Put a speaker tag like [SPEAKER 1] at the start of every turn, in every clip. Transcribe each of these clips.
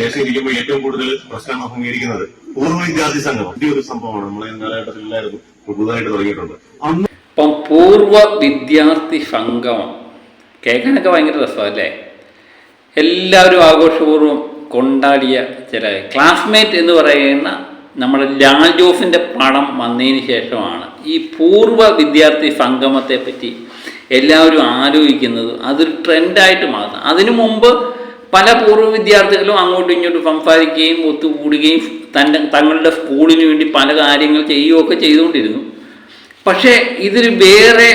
[SPEAKER 1] ശേഷം ഇരിക്കുമ്പോൾ ഏറ്റവും കൂടുതൽ പ്രശ്നം അഭിമുഖീകരിക്കുന്നത് പൂർവ വിദ്യാർത്ഥി സംഘം. ഈ ഒരു സംഭവമാണ്. നമ്മളെ കാലഘട്ടത്തിലായിരുന്നു പുതുതായിട്ട് തുടങ്ങിയിട്ടുണ്ട്.
[SPEAKER 2] ഇപ്പം പൂർവ വിദ്യാർത്ഥി സംഗമം കേൾക്കാനൊക്കെ ഭയങ്കര രസമല്ലേ എല്ലാവരും ആഘോഷപൂർവം കൊണ്ടാടിയ ചില ക്ലാസ്മേറ്റ് എന്ന് പറയുന്ന നമ്മുടെ ലാൽ ജോസിന്റെ പടം വന്നതിന് ശേഷമാണ് ഈ പൂർവ വിദ്യാർത്ഥി സംഗമത്തെ പറ്റി എല്ലാവരും ആലോചിക്കുന്നത്. അതൊരു ട്രെൻഡായിട്ട് മാറുന്നത് അതിനു മുമ്പ് പല പൂർവ വിദ്യാർത്ഥികളും അങ്ങോട്ടും ഇങ്ങോട്ടും സംസാരിക്കുകയും ഒത്തുകൂടുകയും തന്റെ തങ്ങളുടെ സ്കൂളിന് വേണ്ടി പല കാര്യങ്ങൾ ചെയ്യുകയൊക്കെ ചെയ്തുകൊണ്ടിരുന്നു. പക്ഷേ ഇതൊരു വേറെ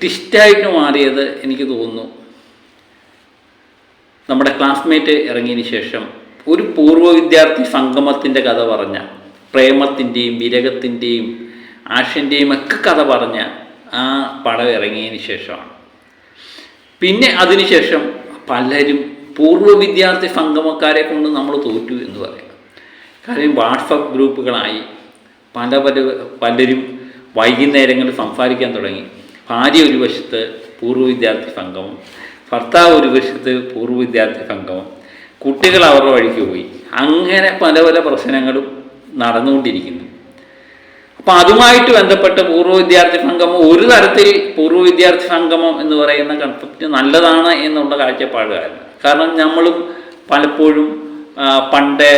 [SPEAKER 2] ട്വിസ്റ്റായിട്ട് മാറിയത് എനിക്ക് തോന്നുന്നു. നമ്മുടെ ക്ലാസ്മേറ്റ് ഇറങ്ങിയതിന് ശേഷം ഒരു പൂർവ വിദ്യാർത്ഥി സംഗമത്തിന്റെ കഥ പറഞ്ഞ പ്രേമത്തിന്റെയും വിരകത്തിന്റെയും ആഷന്റെയും ഒക്കെ കഥ പറഞ്ഞ ആ പടം ഇറങ്ങിയതിന് ശേഷമാണ്. പിന്നെ അതിനുശേഷം പലരും പൂർവ വിദ്യാർത്ഥി സംഗമക്കാരെ കൊണ്ട് നമ്മൾ തോറ്റു എന്ന് പറയാം. കാര്യം വാട്സപ്പ് ഗ്രൂപ്പുകളായി പല പല പലരും വൈകുന്നേരങ്ങളിൽ സംസാരിക്കാൻ തുടങ്ങി. ഭാര്യ ഒരു വശത്ത് പൂർവ വിദ്യാർത്ഥി സംഗമം ഭർത്താവ് ഒരു വശത്ത് പൂർവ വിദ്യാർത്ഥി സംഗമം കുട്ടികൾ അവരുടെ വഴിക്ക് പോയി. അങ്ങനെ പല പല പ്രശ്നങ്ങളും നടന്നുകൊണ്ടിരിക്കുന്നു. അപ്പം അതുമായിട്ട് ബന്ധപ്പെട്ട പൂർവ വിദ്യാർത്ഥി സംഗമം ഒരു തരത്തിൽ പൂർവ വിദ്യാർത്ഥി സംഗമം എന്ന് പറയുന്ന കൺസെപ്റ്റ് നല്ലതാണ് എന്നുള്ള കാഴ്ചപ്പാടുകാരാണ് കാരണം നമ്മളും പലപ്പോഴും പണ്ട്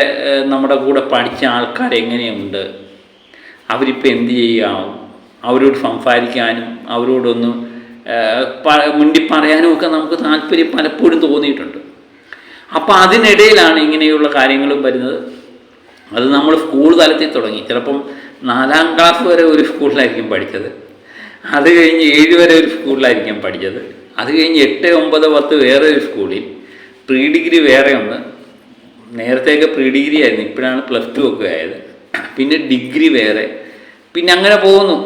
[SPEAKER 2] നമ്മുടെ കൂടെ പഠിച്ച ആൾക്കാർ എങ്ങനെയുണ്ട്? അവരിപ്പോൾ എന്ത് ചെയ്യാവും അവരോട് സംസാരിക്കാനും അവരോടൊന്ന് മുണ്ടി പറയാനും ഒക്കെ നമുക്ക് താല്പര്യം പലപ്പോഴും തോന്നിയിട്ടുണ്ട്. അപ്പോൾ അതിനിടയിലാണ് ഇങ്ങനെയുള്ള കാര്യങ്ങളും വരുന്നത്. അത് നമ്മൾ സ്കൂൾ തലത്തിൽ തുടങ്ങി. ചിലപ്പം നാലാം ക്ലാസ് വരെ ഒരു സ്കൂളിലായിരിക്കും പഠിച്ചത്. അത് കഴിഞ്ഞ് ഏഴ് വരെ ഒരു സ്കൂളിലായിരിക്കും പഠിച്ചത്. അത് കഴിഞ്ഞ് എട്ട് ഒമ്പത് പത്ത് വേറെ ഒരു സ്കൂളിൽ പ്രീ ഡിഗ്രി വേറെ ഒന്ന്. നേരത്തെയൊക്കെ പ്രീ ഡിഗ്രി ആയിരുന്നു. ഇപ്പോഴാണ് പ്ലസ് ടു ഒക്കെ ആയത്. പിന്നെ ഡിഗ്രി വേറെ. പിന്നെ അങ്ങനെ പോകുന്നു.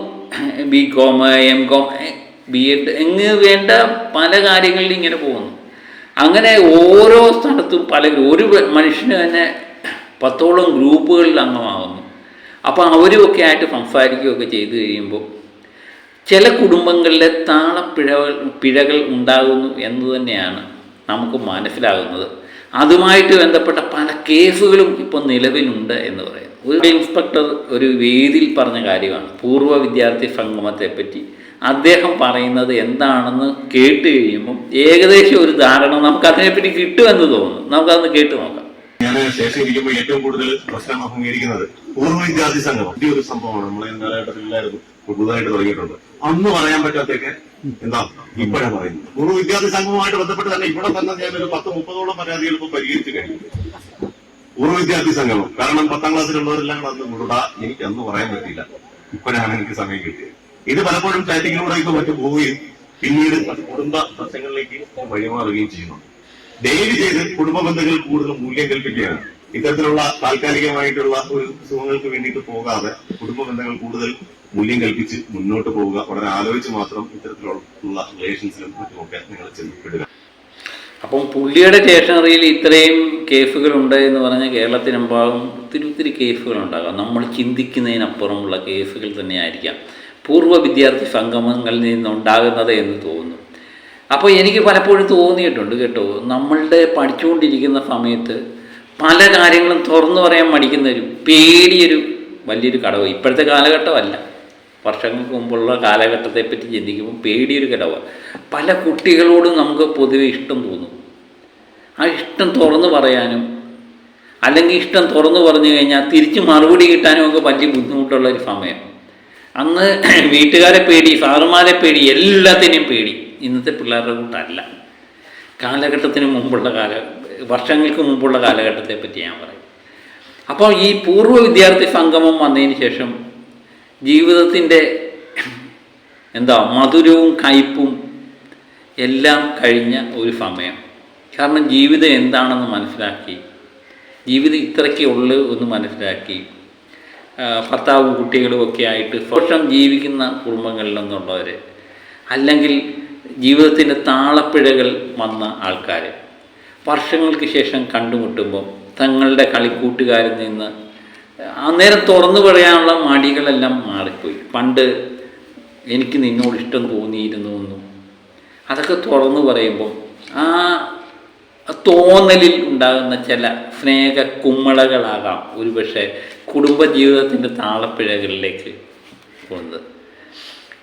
[SPEAKER 2] B Com M Com B Ed എങ്ങ് വേണ്ട പല കാര്യങ്ങളിലും ഇങ്ങനെ പോകുന്നു. അങ്ങനെ ഓരോ സ്ഥലത്തും പല ഒരു മനുഷ്യന് തന്നെ പത്തോളം ഗ്രൂപ്പുകളിൽ അംഗമാകുന്നു. അപ്പോൾ അവരുമൊക്കെ ആയിട്ട് സംസാരിക്കുകയൊക്കെ ചെയ്തു കഴിയുമ്പോൾ ചില കുടുംബങ്ങളിലെ താളപ്പിഴകൾ പിഴകൾ ഉണ്ടാകുന്നു എന്ന് തന്നെയാണ് നമുക്ക് മനസ്സിലാകുന്നത്. അതുമായിട്ട് ബന്ധപ്പെട്ട പല കേസുകളും ഇപ്പോൾ നിലവിലുണ്ട് എന്ന് പറയുന്നു. ഒരു ഇൻസ്പെക്ടർ ഒരു വേദിയിൽ പറഞ്ഞ കാര്യമാണ്. പൂർവ വിദ്യാർത്ഥി സംഗമത്തെപ്പറ്റി അദ്ദേഹം പറയുന്നത് എന്താണെന്ന് കേട്ട് കഴിയുമ്പം ഏകദേശം ഒരു ധാരണ നമുക്ക് അതിനെപ്പറ്റി കിട്ടുമെന്ന് തോന്നുന്നു. നമുക്കതൊന്ന് കേട്ട് നോക്കാം.
[SPEAKER 1] ഞാൻ ശേഷം ഇരിക്കുമ്പോൾ ഏറ്റവും കൂടുതൽ പ്രശ്നം അഭിമുഖീകരിക്കുന്നത് പൂർവ വിദ്യാർത്ഥി സംഘം. വലിയ ഒരു സംഭവമാണ്. നമ്മളെ കാലഘട്ടത്തിലായിരുന്നു പുതുതായിട്ട് തുടങ്ങിയിട്ടുണ്ട്. അന്ന് പറയാൻ പറ്റാത്തൊക്കെ എന്താ? ഇപ്പോഴാണ് പറയുന്നത്. പൂർവ വിദ്യാർത്ഥി സംഘവുമായിട്ട് ബന്ധപ്പെട്ട് തന്നെ ഇവിടെ തന്നെ ഞാൻ ഒരു പത്ത് മുപ്പതോളം പരാതികൾ ഇപ്പൊ പരിഹരിച്ചു കഴിഞ്ഞു. പൂർവ വിദ്യാർത്ഥി സംഘം. കാരണം പത്താം ക്ലാസ്സിലുള്ളവരെല്ലാം കൂടെ അന്ന് മുറുട എനിക്ക് അന്ന് പറയാൻ പറ്റില്ല ഇപ്പോഴാണ് എനിക്ക് സമയം കിട്ടിയത്. ഇത് പലപ്പോഴും ചാറ്റിങ്ങിലൂടെ ഒക്കെ മറ്റു പോവുകയും പിന്നീട് കുടുംബ പ്രശ്നങ്ങളിലേക്ക് വഴിമാറുകയും ചെയ്യുന്നു ദയവ് ചെയ്ത് കുടുംബ ബന്ധങ്ങൾ കൂടുതൽ മൂല്യം കൽപ്പിക്കുകയാണ്. ഇത്തരത്തിലുള്ള താൽക്കാലികമായിട്ടുള്ള ഒരു സുഖങ്ങൾക്ക് വേണ്ടിയിട്ട് പോകാതെ കുടുംബ ബന്ധങ്ങൾ കൂടുതൽ മൂല്യം കൽപ്പിച്ച് മുന്നോട്ട് പോവുക. വളരെ ആലോചിച്ച് മാത്രം ഇത്തരത്തിലുള്ള റിലേഷൻസിലും മറ്റുമൊക്കെ നിങ്ങൾ ചെന്നപ്പെടുക
[SPEAKER 2] അപ്പം പുള്ളിയുടെ സ്റ്റേഷനറിയിൽ ഇത്രയും കേസുകളുണ്ട് എന്ന് പറഞ്ഞാൽ കേരളത്തിനെമ്പാടും ഒത്തിരി ഒത്തിരി കേസുകളുണ്ടാകാം. നമ്മൾ ചിന്തിക്കുന്നതിനപ്പുറമുള്ള കേസുകൾ തന്നെയായിരിക്കാം. പൂർവ വിദ്യാർത്ഥി സംഗമങ്ങളിൽ നിന്നുണ്ടാകുന്നത് എന്ന് തോന്നുന്നു. അപ്പോൾ എനിക്ക് പലപ്പോഴും തോന്നിയിട്ടുണ്ട് കേട്ടോ നമ്മളുടെ പഠിച്ചുകൊണ്ടിരിക്കുന്ന സമയത്ത് പല കാര്യങ്ങളും തുറന്നു പറയാൻ മടിക്കുന്ന ഒരു പേടിയൊരു വലിയൊരു കടവ് ഇപ്പോഴത്തെ കാലഘട്ടമല്ല. വർഷങ്ങൾക്ക് മുമ്പുള്ള കാലഘട്ടത്തെ പറ്റി ചിന്തിക്കുമ്പോൾ പേടിയൊരു കടവ് പല കുട്ടികളോടും നമുക്ക് പൊതുവെ ഇഷ്ടം തോന്നും. ആ ഇഷ്ടം തുറന്നു പറയാനും അല്ലെങ്കിൽ ഇഷ്ടം തുറന്നു പറഞ്ഞു കഴിഞ്ഞാൽ തിരിച്ച് മറുപടി കിട്ടാനും ഒക്കെ വലിയ ബുദ്ധിമുട്ടുള്ള ഒരു സമയം. അന്ന് വീട്ടുകാരെ പേടി സാറുമാരെ പേടി എല്ലാത്തിനെയും പേടി. ഇന്നത്തെ പിള്ളേരുടെ കൂട്ടല്ല. കാലഘട്ടത്തിന് മുമ്പുള്ള കാല വർഷങ്ങൾക്ക് മുമ്പുള്ള കാലഘട്ടത്തെ പറ്റി ഞാൻ പറയും. അപ്പോൾ ഈ പൂർവ വിദ്യാർത്ഥി സംഗമം വന്നതിന് ശേഷം ജീവിതത്തിന്റെ എന്താ മധുരവും കയ്പും എല്ലാം കഴിഞ്ഞ ഒരു സമയം. കാരണം ജീവിതം എന്താണെന്ന് മനസ്സിലാക്കി ജീവിതം ഇത്രയ്ക്കേ ഉള്ളൂ എന്ന് മനസ്സിലാക്കി ഭർത്താവും കുട്ടികളും ഒക്കെ ആയിട്ട് സോഷം ജീവിക്കുന്ന കുടുംബങ്ങളിലൊന്നുള്ളവർ അല്ലെങ്കിൽ ജീവിതത്തിന്റെ താളപ്പിഴകൾ വന്ന ആൾക്കാർ വർഷങ്ങൾക്ക് ശേഷം കണ്ടുമുട്ടുമ്പോൾ തങ്ങളുടെ കളിക്കൂട്ടുകാരിൽ നിന്ന് അന്നേരം തുറന്നു പറയാനുള്ള മടികളെല്ലാം മാറിപ്പോയി. പണ്ട് എനിക്ക് നിന്നോട് ഇഷ്ടം തോന്നിയിരുന്നു എന്നും അതൊക്കെ തുറന്നു പറയുമ്പോൾ ആ തോന്നലിൽ ഉണ്ടാകുന്ന ചില സ്നേഹ കുമ്മളകളാകാം ഒരുപക്ഷെ കുടുംബജീവിതത്തിന്റെ താളപ്പിഴകളിലേക്ക് പോകുന്നത്.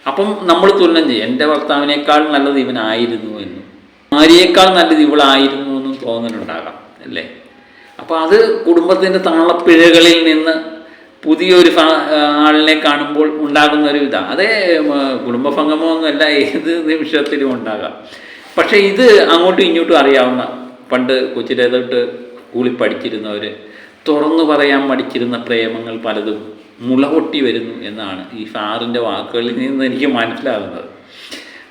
[SPEAKER 2] അപ്പം നമ്മൾ തുലനം ചെയ്യും. എന്റെ ഭർത്താവിനേക്കാൾ നല്ലത് ഇവനായിരുന്നു എന്നും. ഭാര്യയേക്കാൾ നല്ലത് ഇവളായിരുന്നു എന്നും തോന്നലുണ്ടാകാം അല്ലേ? അപ്പോൾ അത് കുടുംബത്തിന്റെ താളപ്പിഴകളിൽ നിന്ന് പുതിയൊരു ആളിനെ കാണുമ്പോൾ ഉണ്ടാകുന്ന ഒരു ഇതാണ് അതേ കുടുംബഭംഗമോ ഒന്നുമല്ല ഏത് നിമിഷത്തിലും ഉണ്ടാകാം. പക്ഷേ ഇത് അങ്ങോട്ടും ഇങ്ങോട്ടും അറിയാവുന്ന പണ്ട് കൊച്ചിലെ തൊട്ട് സ്കൂളിൽ പഠിച്ചിരുന്നവർ തുറന്നു പറയാൻ മടിച്ചിരുന്ന പ്രേമങ്ങൾ പലതും മുളപൊട്ടി വരുന്നു എന്നാണ് ഈ സാറിന്റെ വാക്കുകളിൽ നിന്ന് എനിക്ക് മനസ്സിലാകുന്നത്.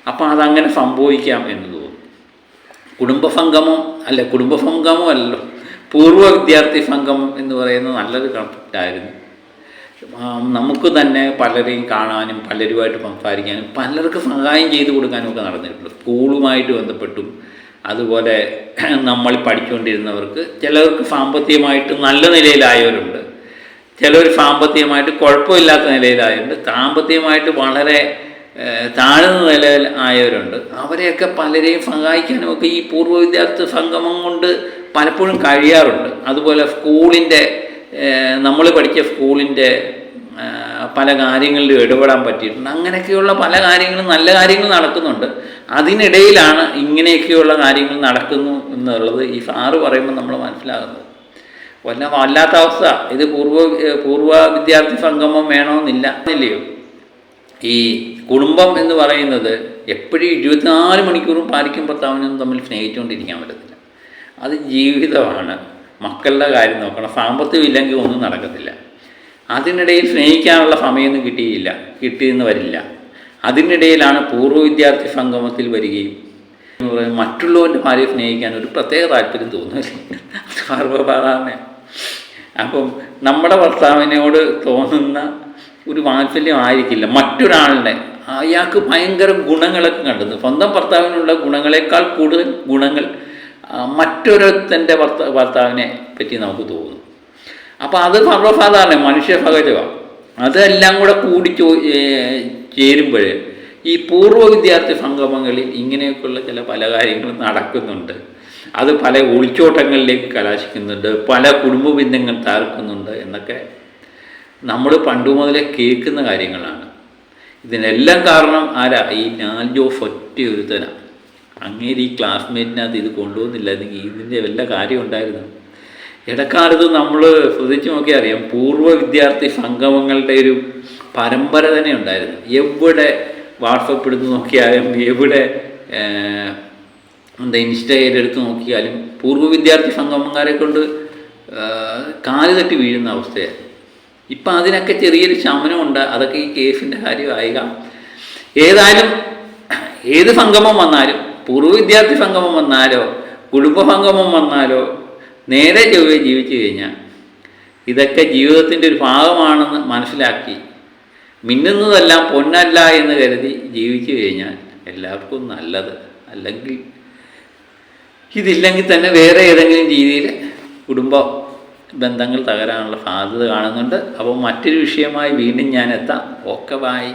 [SPEAKER 2] അപ്പോൾ അതങ്ങനെ സംഭവിക്കാം എന്ന് തോന്നുന്നു. കുടുംബസംഗമം അല്ല കുടുംബസംഗമം അല്ലല്ലോ. പൂർവ വിദ്യാർത്ഥി സംഗമം എന്ന് പറയുന്നത് നല്ലൊരു കൺസെപ്റ്റായിരുന്നു നമുക്ക് തന്നെ പലരെയും കാണാനും പലരുമായിട്ട് സംസാരിക്കാനും പലർക്ക് സഹായം ചെയ്തു കൊടുക്കാനും ഒക്കെ നടന്നിട്ടുണ്ട്. സ്കൂളുമായിട്ട് ബന്ധപ്പെട്ടും അതുപോലെ നമ്മൾ പഠിച്ചുകൊണ്ടിരുന്നവർക്ക് ചിലർക്ക് സാമ്പത്തികമായിട്ട് നല്ല നിലയിലായവരുണ്ട്. ചിലർ സാമ്പത്തികമായിട്ട് കുഴപ്പമില്ലാത്ത നിലയിലായവരുണ്ട്. സാമ്പത്തികമായിട്ട് വളരെ താഴ്ന്ന നിലയിൽ ആയവരുണ്ട്. അവരെയൊക്കെ പലരെയും സഹായിക്കാനും ഒക്കെ ഈ പൂർവ വിദ്യാർത്ഥി സംഗമം കൊണ്ട് പലപ്പോഴും കഴിയാറുണ്ട്. അതുപോലെ സ്കൂളിന്റെ നമ്മൾ പഠിച്ച സ്കൂളിന്റെ പല കാര്യങ്ങളിലും ഇടപെടാൻ പറ്റിയിട്ടുണ്ട്. അങ്ങനെയൊക്കെയുള്ള പല കാര്യങ്ങളും നല്ല കാര്യങ്ങൾ നടക്കുന്നുണ്ട്. അതിനിടയിലാണ് ഇങ്ങനെയൊക്കെയുള്ള കാര്യങ്ങൾ നടക്കുന്നു എന്നുള്ളത് ഈ സാറ് പറയുമ്പോൾ നമ്മൾ മനസ്സിലാകുന്നത്. വല്ല അല്ലാത്ത അവസ്ഥ. ഇത് പൂർവ പൂർവ വിദ്യാർത്ഥി സംഗമം വേണമെന്നില്ല ഇല്ലയോ? ഈ കുടുംബം എന്ന് പറയുന്നത് എപ്പോഴും ഇരുപത്തിനാല് മണിക്കൂറും പാലിക്കും ഭർത്താവിനും തമ്മിൽ സ്നേഹിച്ചുകൊണ്ടിരിക്കാൻ പറ്റത്തില്ല. അത് ജീവിതമാണ്. മക്കളുടെ കാര്യം നോക്കണം. സാമ്പത്തികം ഇല്ലെങ്കിൽ ഒന്നും നടക്കത്തില്ല. അതിനിടയിൽ സ്നേഹിക്കാനുള്ള സമയമൊന്നും കിട്ടിയില്ല. കിട്ടിയെന്ന് വരില്ല. അതിനിടയിലാണ് പൂർവ വിദ്യാർത്ഥി സംഗമത്തിൽ വരികയും മറ്റുള്ളവന്റെ ഭാര്യയെ സ്നേഹിക്കാൻ ഒരു പ്രത്യേക താല്പര്യം തോന്നുന്നില്ല. സർവസാധാരണ അപ്പം നമ്മുടെ ഭർത്താവിനോട് തോന്നുന്ന ഒരു വാത്സല്യം ആയിരിക്കില്ല. മറ്റൊരാളുടെ അയാൾക്ക് ഭയങ്കര ഗുണങ്ങളൊക്കെ കണ്ടെന്ന് സ്വന്തം ഭർത്താവിനുള്ള ഗുണങ്ങളെക്കാൾ കൂടുതൽ ഗുണങ്ങൾ മറ്റൊരുത്തന്റെ ഭർത്ത ഭർത്താവിനെ പറ്റി നമുക്ക് തോന്നും അപ്പോൾ അത് സർവസാധാരണ മനുഷ്യ സഹജമാണ് അതെല്ലാം കൂടെ കൂടി ചോ ചേരുമ്പോൾ ഈ പൂർവ വിദ്യാർത്ഥി സംഗമങ്ങളിൽ ഇങ്ങനെയൊക്കെയുള്ള ചില പല കാര്യങ്ങളും നടക്കുന്നുണ്ട്. അത് പല ഒളിച്ചോട്ടങ്ങളിലേക്ക് കലാശിക്കുന്നുണ്ട് പല കുടുംബ ബന്ധങ്ങൾ തകർക്കുന്നുണ്ട് എന്നൊക്കെ നമ്മൾ പണ്ടു മുതലേ കേൾക്കുന്ന കാര്യങ്ങളാണ്. ഇതിനെല്ലാം കാരണം ആരാ? ഈ നാൽ ജോസ് ഒറ്റ ഒരുത്തനാണ് അങ്ങേര് ഈ ക്ലാസ്മേറ്റിനകത്ത് ഇത് കൊണ്ടുവന്നില്ലായിരുന്നെങ്കിൽ ഇതിന്റെ വല്ല കാര്യം ഉണ്ടായിരുന്നു. ഇടക്കാലത്ത് നമ്മൾ ശ്രദ്ധിച്ചു നോക്കിയാൽ അറിയാം പൂർവ വിദ്യാർത്ഥി സംഗമങ്ങളുടെ ഒരു പരമ്പര തന്നെ ഉണ്ടായിരുന്നു. എവിടെ വാട്സപ്പ് എടുത്ത് നോക്കിയാലും എവിടെ എന്താ ഇൻസ്റ്റയിൽ എടുത്ത് നോക്കിയാലും പൂർവ വിദ്യാർത്ഥി സംഗമക്കാരെ കൊണ്ട് കാൽ തട്ടി വീഴുന്ന അവസ്ഥയാണ് ഇപ്പം അതിനൊക്കെ ചെറിയൊരു ശമനമുണ്ട്. അതൊക്കെ ഈ കേസിന്റെ കാര്യമായിക ഏതായാലും ഏത് സംഗമം വന്നാലും പൂർവ വിദ്യാർത്ഥി സംഗമം വന്നാലോ കുടുംബ സംഗമം വന്നാലോ നേരെ ചൊവ്വേ ജീവിച്ചു കഴിഞ്ഞാൽ ഇതൊക്കെ ജീവിതത്തിന്റെ ഒരു ഭാഗമാണെന്ന് മനസ്സിലാക്കി മിന്നുന്നതെല്ലാം പൊന്നല്ല എന്ന് കരുതി ജീവിച്ചു കഴിഞ്ഞാൽ എല്ലാവർക്കും നല്ലത്. അല്ലെങ്കിൽ ഇതില്ലെങ്കിൽ തന്നെ വേറെ ഏതെങ്കിലും രീതിയിൽ കുടുംബ ബന്ധങ്ങൾ തകരാനുള്ള സാധ്യത കാണുന്നുണ്ട്. അപ്പോൾ മറ്റൊരു വിഷയമായി വീണ്ടും ഞാൻ എത്താം. Okay bye